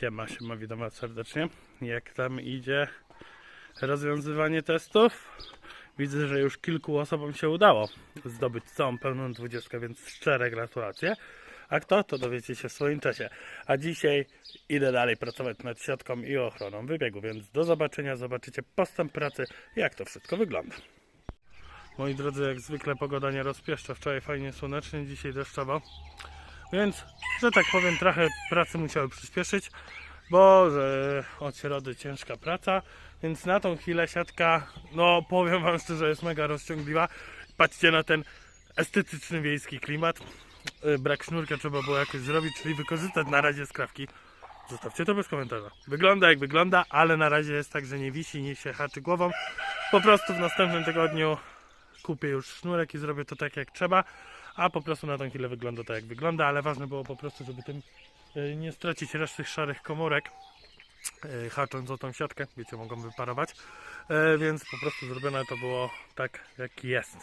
Siema, siema, witam was serdecznie. Jak tam idzie rozwiązywanie testów? Widzę, że już kilku osobom się udało zdobyć całą pełną dwudziestkę, więc szczere gratulacje. A kto, to dowiecie się w swoim czasie. A dzisiaj idę dalej pracować nad siatką i ochroną wybiegu, więc do zobaczenia, zobaczycie postęp pracy, jak to wszystko wygląda. Moi drodzy, jak zwykle pogoda nie rozpieszcza. Wczoraj fajnie słonecznie, dzisiaj deszczowo. Więc, że tak powiem, trochę pracy musiały przyspieszyć, bo że od środy ciężka praca, więc na tą chwilę siatka, no powiem Wam szczerze, jest mega rozciągliwa. Patrzcie na ten estetyczny wiejski klimat. Yy, Brak sznurka trzeba było jakoś zrobić, czyli wykorzystać na razie skrawki. Zostawcie to bez komentarza. Wygląda jak wygląda, ale na razie jest tak, że nie wisi, nie się haczy głową. Po prostu w następnym tygodniu kupię już sznurek i zrobię to tak jak trzeba, a po prostu na tą chwilę wygląda tak jak wygląda, ale ważne było po prostu, żeby tym y, nie stracić reszty szarych komórek y, hacząc o tą siatkę, wiecie, mogą wyparować, E, więc po prostu zrobione to było tak jak jest.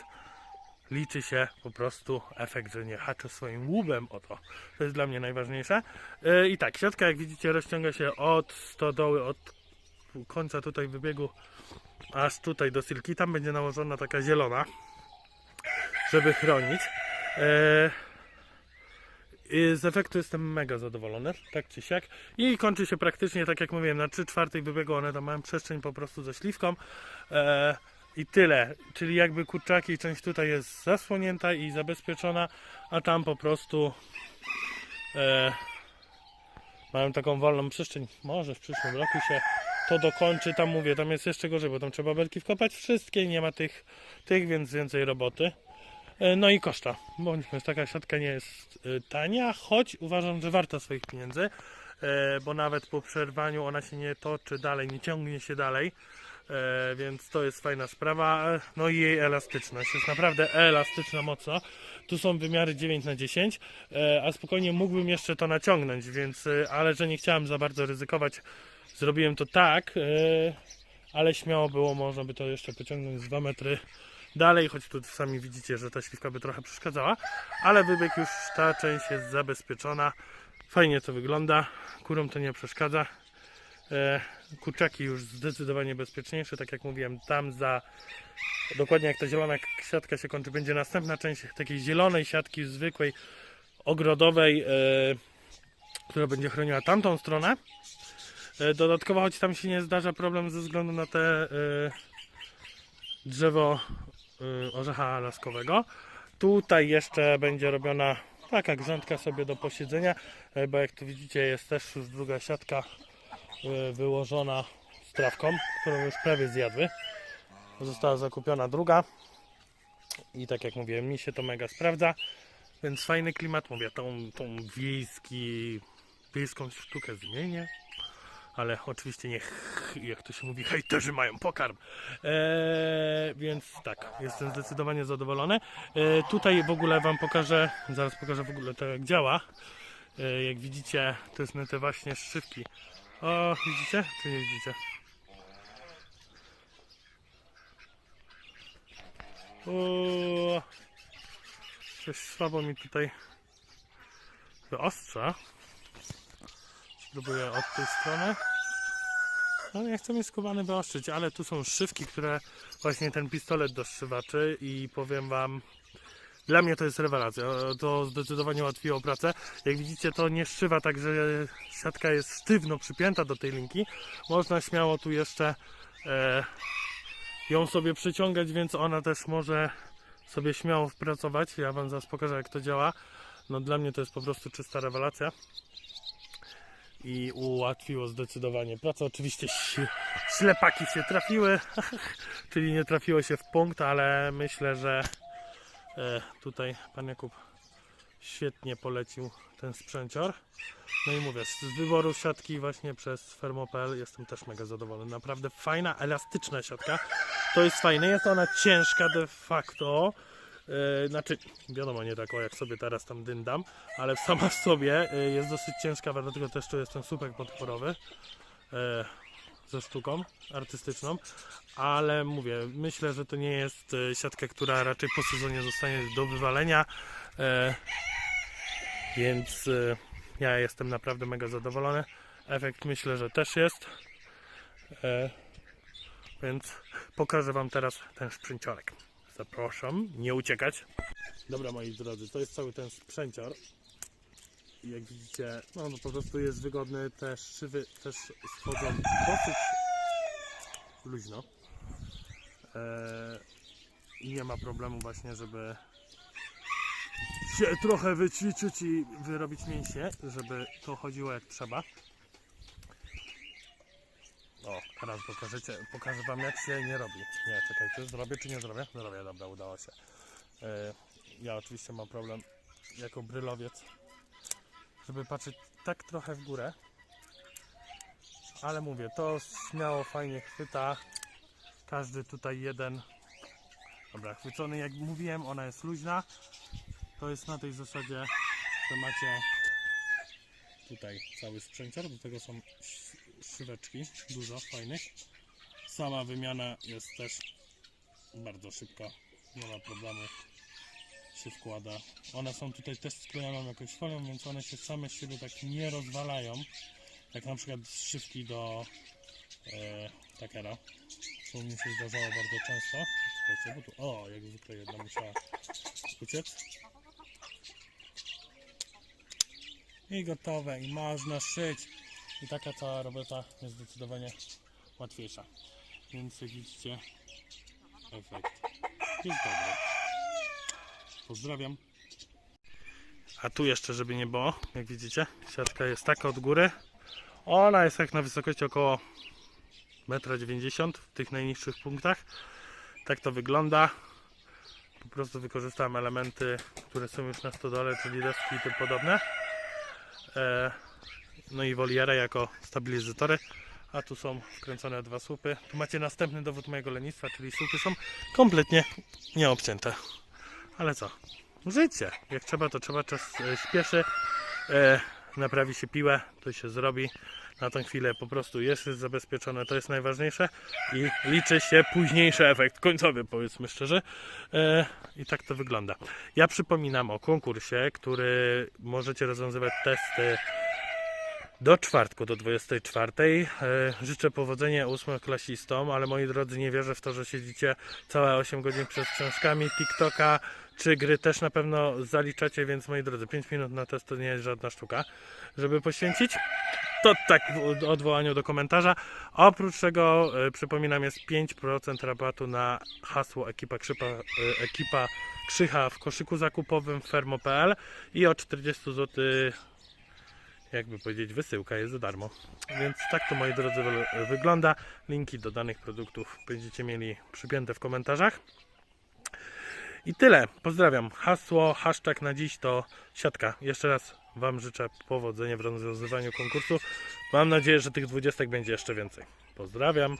Liczy się po prostu efekt, że nie haczę swoim łubem o to. To jest dla mnie najważniejsze. E, I tak, siatka jak widzicie rozciąga się od stodoły, od końca tutaj wybiegu aż tutaj do silki. Tam będzie nałożona taka zielona, żeby chronić. E, z efektu jestem mega zadowolony, tak czy siak. I kończy się praktycznie, tak jak mówiłem, na 3 czwartej wybiegu one tam mają przestrzeń po prostu ze śliwką. E, I tyle. Czyli jakby kurczaki, część tutaj jest zasłonięta i zabezpieczona, a tam po prostu e, mają taką wolną przestrzeń. Może w przyszłym roku się to dokończy. Tam mówię, tam jest jeszcze gorzej, bo tam trzeba belki wkopać wszystkie, nie ma tych, tych więc więcej roboty. E, No i koszta. Bądźmy, taka siatka nie jest e, tania, choć uważam, że warta swoich pieniędzy, e, bo nawet po przerwaniu ona się nie toczy dalej, nie ciągnie się dalej, więc to jest fajna sprawa. No i jej elastyczność jest naprawdę elastyczna mocno. Tu są wymiary 9 na 10 e, a spokojnie mógłbym jeszcze to naciągnąć, więc, ale że nie chciałem za bardzo ryzykować, zrobiłem to tak, ale śmiało było, można by to jeszcze pociągnąć z 2 metry dalej, choć tu sami widzicie, że ta śliwka by trochę przeszkadzała, ale wybieg już ta część jest zabezpieczona. Fajnie to wygląda, kurom to nie przeszkadza. E, kurczaki już zdecydowanie bezpieczniejsze, tak jak mówiłem, tam za dokładnie jak ta zielona siatka się kończy, będzie następna część takiej zielonej siatki zwykłej, ogrodowej, e, która będzie chroniła tamtą stronę. E, dodatkowo, choć tam się nie zdarza problem ze względu na te drzewo orzecha laskowego. Tutaj jeszcze będzie robiona taka grządka sobie do posiedzenia, e, bo jak tu widzicie jest też już druga siatka y, wyłożona z trawką, którą już prawie zjadły. Została zakupiona druga i tak jak mówiłem, mi się to mega sprawdza, więc fajny klimat, mówię, tą, tą wiejski, wiejską sztukę zmienię, ale oczywiście niech, jak to się mówi, hejterzy mają pokarm. Eee, więc tak, jestem zdecydowanie zadowolony. Eee, tutaj w ogóle Wam pokażę, zaraz pokażę w ogóle to jak działa. Eee, jak widzicie, to są te właśnie szybki. O, widzicie? Czy nie widzicie? O, coś słabo mi tutaj wyostrza. Spróbuję od tej strony. No nie chcę mnie skubany wyostrzyć, ale tu są szywki, które właśnie ten pistolet do strzywaczy i powiem wam, dla mnie to jest rewelacja. To zdecydowanie ułatwiło pracę. Jak widzicie, to nie strzywa tak, że siatka jest sztywno przypięta do tej linki. Można śmiało tu jeszcze e, ją sobie przyciągać, więc ona też może sobie śmiało wpracować. Ja wam zaraz pokażę, jak to działa. No dla mnie to jest po prostu czysta rewelacja i ułatwiło zdecydowanie pracę. Oczywiście ślepaki się trafiły, czyli nie trafiło się w punkt, ale myślę, że e, tutaj pan Jakub świetnie polecił ten sprzęcior. No i mówię, z wyboru siatki właśnie przez Fermopel jestem też mega zadowolony. Naprawdę fajna, elastyczna siatka. To jest fajne, jest ona ciężka de facto. E, Znaczy, wiadomo, nie taką jak sobie teraz tam dyndam, ale sama w sobie e, jest dosyć ciężka, dlatego też tu jest ten słupek podporowy e, ze sztuką artystyczną, ale mówię, myślę, że to nie jest siatka, która raczej po sezonie zostanie do wywalenia, więc ja jestem naprawdę mega zadowolony. Efekt myślę, że też jest. Więc pokażę Wam teraz ten sprzęciorek. Zapraszam, nie uciekać. Dobra moi drodzy, to jest cały ten sprzęcior. Jak widzicie, no, no po prostu jest wygodny, te szyby też schodzą dosyć luźno. E, I nie ma problemu właśnie, żeby się trochę wyćwiczyć i wyrobić mięśnie, żeby to chodziło jak trzeba. O, teraz pokażecie, pokażę wam jak się nie robi. Nie, czekajcie, zrobię czy nie zrobię? Zrobię, dobra, udało się. E, ja oczywiście mam problem jako brylowiec, żeby patrzeć tak trochę w górę. Ale mówię, to śmiało fajnie chwyta. Każdy tutaj jeden. Dobra, chwycony jak mówiłem, ona jest luźna. To jest na tej zasadzie, że macie tutaj cały sprzęcior, do tego są sz- szyweczki, dużo fajnych. Sama wymiana jest też bardzo szybka, nie ma problemu, się wkłada. One są tutaj też sklejone jakąś folią, więc one się same z siebie tak nie rozwalają, jak na przykład szybki do e, takera, co mi się zdarzało bardzo często. Czekajcie, bo tu, o, jak zwykle jedna musiała uciec. I gotowe, i można szyć. I taka cała robota jest zdecydowanie łatwiejsza. Więc jak widzicie, efekt jest dobry. Pozdrawiam. A tu jeszcze, żeby nie było, jak widzicie, siatka jest taka od góry. Ona jest jak na wysokości około 1,90 m w tych najniższych punktach. Tak to wygląda. Po prostu wykorzystałem elementy, które są już na stodole, czyli deski i tym podobne. E, no i wolierę jako stabilizatory. A tu są wkręcone dwa słupy. Tu macie następny dowód mojego lenistwa, czyli słupy są kompletnie nieobcięte. Ale co? Życie. Jak trzeba, to trzeba. Czas e, śpieszy. E, naprawi się piłę, to się zrobi. Na tą chwilę po prostu jest zabezpieczone, to jest najważniejsze i liczy się późniejszy efekt końcowy, powiedzmy szczerze. E, I tak to wygląda. Ja przypominam o konkursie, który możecie rozwiązywać testy do czwartku, do 24. E, Życzę powodzenia ósmoklasistom, ale moi drodzy, nie wierzę w to, że siedzicie całe 8 godzin przed książkami, TikToka czy gry też na pewno zaliczacie, więc moi drodzy, 5 minut na test to nie jest żadna sztuka, żeby poświęcić. To tak w odwołaniu do komentarza. Oprócz tego e, przypominam jest 5% rabatu na hasło ekipa, Krzypa, e, ekipa Krzycha w koszyku zakupowym fermo.pl i o 40 zł jakby powiedzieć, wysyłka jest za darmo. Więc tak to moi drodzy wy- wygląda. Linki do danych produktów będziecie mieli przypięte w komentarzach. I tyle. Pozdrawiam. Hasło, hashtag na dziś to siatka. Jeszcze raz Wam życzę powodzenia w rozwiązywaniu konkursu. Mam nadzieję, że tych dwudziestek będzie jeszcze więcej. Pozdrawiam.